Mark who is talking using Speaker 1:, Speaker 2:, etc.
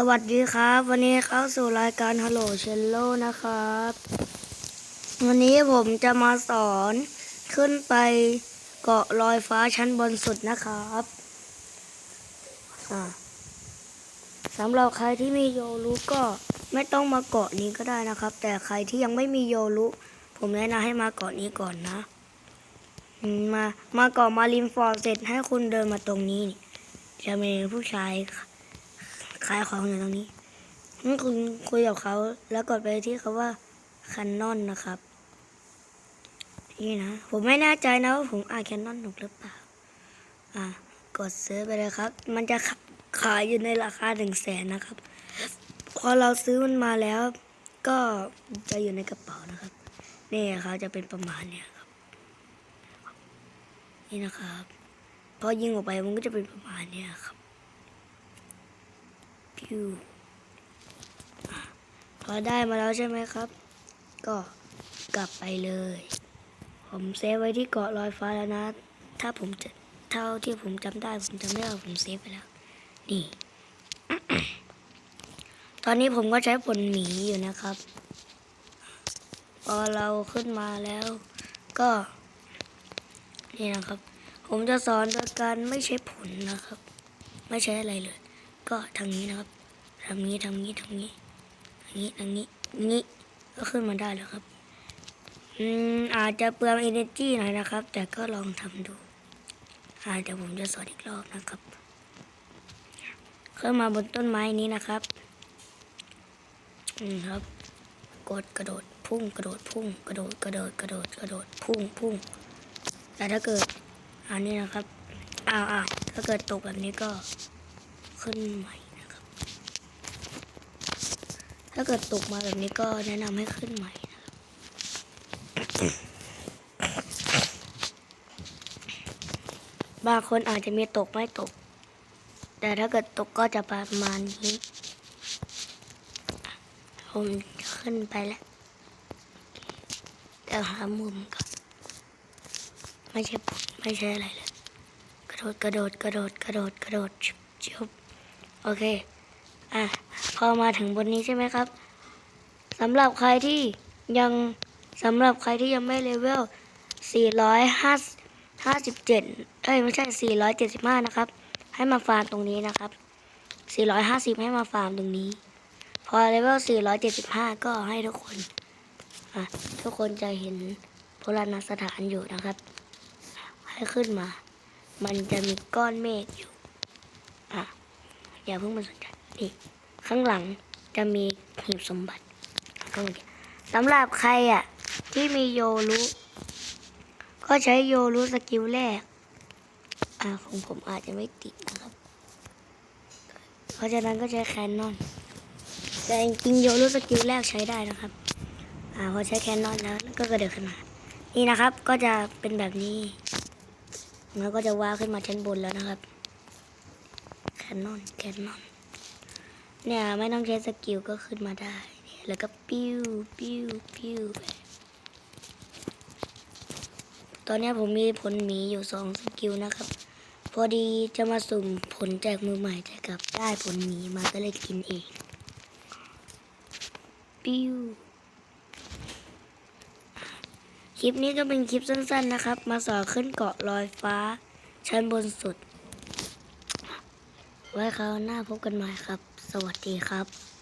Speaker 1: สวัสดีครับ วันนี้เข้าสู่รายการ Hello c h e l l o นะครับ วันนี้ผมจะมาสอนขึ้นไปเกาะลอยฟ้าชั้นบนสุดนะครับสำหรับใครที่มีโยรุก็ไม่ต้องมาเกาะนี้ก็ได้นะครับ แต่ใครที่ยังไม่มีโยรุผมแนะนำให้มาเกาะนี้ก่อนนะมามาเกาะมารินฟอร์เสร็จให้คุณเดินมาตรงนี้นี่จะมีผู้ชาย ขายของอยู่ตรงนี้งั้นคุณคุยกับเขาแล้วกดไปที่คาว่าคันนอนนะครับ นี่นะ ผมไม่แน่ใจนะว่าผมอ่านแคนนอนถูกหรือเปล่า อะ กดซื้อไปเลยครับ มันจะขขายอยู่ในราคาหนึ่งแสนนะครับ พอเราซื้อมันมาแล้ว ก็จะอยู่ในกระเป๋านะครับ นี่เขาจะเป็นประมาณเนี้ยครับ นี่นะครับ พอยิงออกไปมันก็จะเป็นประมาณเนี้ยครับ พิวพอได้มาแล้วใช่ไหมครับ ก็กลับไปเลย ผมเซฟไว้ที่เกาะลอยฟ้าแล้วนะ ถ้าผมจะเท่าที่ผมจำได้ผมจำไม่ได้ว่าผมเซฟไปแล้ว นี่ ตอนนี้ผมก็ใช้ผลหมีอยู่นะครับ พอเราขึ้นมาแล้ว ก็ นี่นะครับ ผมจะสอนโดยการไม่ใช้ผลนะครับ ไม่ใช้อะไรเลย ก็ทางนี้นะครับทางนี้ทางนี้ทางนี้ทางนี้ทางนี้นี้ก็ขึ้นมาได้แล้วครับ อืมอาจจะเปลือง energy หน่อยนะครับ แต่ก็ลองทำดูอาจจะผมจะสอนอีกรอบนะครับขึ้นมาบนต้นไม้นี้นะครับ อืมครับ กดกระโดดพุ่งกระโดดพุ่งกระโดดกระโดดกระโดดกระโดดพุ่งพุ่งแต่ถ้าเกิดอันนี้นะครับอ้าวอ้าวถ้าเกิดตกแบบนี้ก็ ขึ้นใหม่นะครับ ถ้าเกิดตกมาแบบนี้ก็แนะนำให้ขึ้นใหม่นะครับบางคนอาจจะมีตกไม่ตก แต่ถ้าเกิดตกก็จะประมาณนี้ ผมขึ้นไปแล้วเดี๋ยวหามุมก่อน ไม่ใช่ไม่ใช่อะไรเลย กระโดดกระโดดกระโดดกระโดดกระโดดชุบ อเค อะ พอมาถึงบนนี้ใช่ไหมครับสำหรับใครที่ยังสำหรับใครที่ยังไม่เลเวล 457 เอ้ยไม่ใช่ 475 นะครับ ให้มาฟาร์มตรงนี้นะครับ 450 ให้มาฟาร์มตรงนี้ พอเลเวล 475 ก็ให้ทุกคนอะทุกคนจะเห็นโบราณสถานอยู่นะครับ ให้ขึ้นมา มันจะมีก้อนเมฆอยู่ อะ อย่าเพิ่งมาสนใจนี่ข้างหลังจะมีหีบสมบัติก็มีสำหรับใครอะ ที่มีโยรุก็ใช้โยรุสกิลแรก อ่าของผมอาจจะไม่ติดนะครับ เพราะฉะนั้นก็ใช้แคนนอนแต่จริงโยรุสกิลแรกใช้ได้นะครับ อ่าพอใช้แคนนอนแล้วก็กระเดิดขึ้นมา นี่นะครับก็จะเป็นแบบนี้แล้วก็จะว้าขึ้นมาชั้นบนแล้วนะครับ นนอนแคนนอนเนี่ยไม่ต้องใช้สกิลก็ขึ้นมาได้ แล้วก็ปิ้วปิ้วปิ้วไปตอนนี้ผมมีผลหมีอยู่สองสกิลนะครับ พอดีจะมาสุ่มผลแจกมือใหม่แต่กลับได้ผลหมีมาก็เลยกินเอง ปิ้วคลิปนี้ก็เป็นคลิปสั้นๆนะครับ มาสอนขึ้นเกาะลอยฟ้า ชั้นบนสุด ไว้คราวหน้าพบกันใหม่ครับ สวัสดีครับ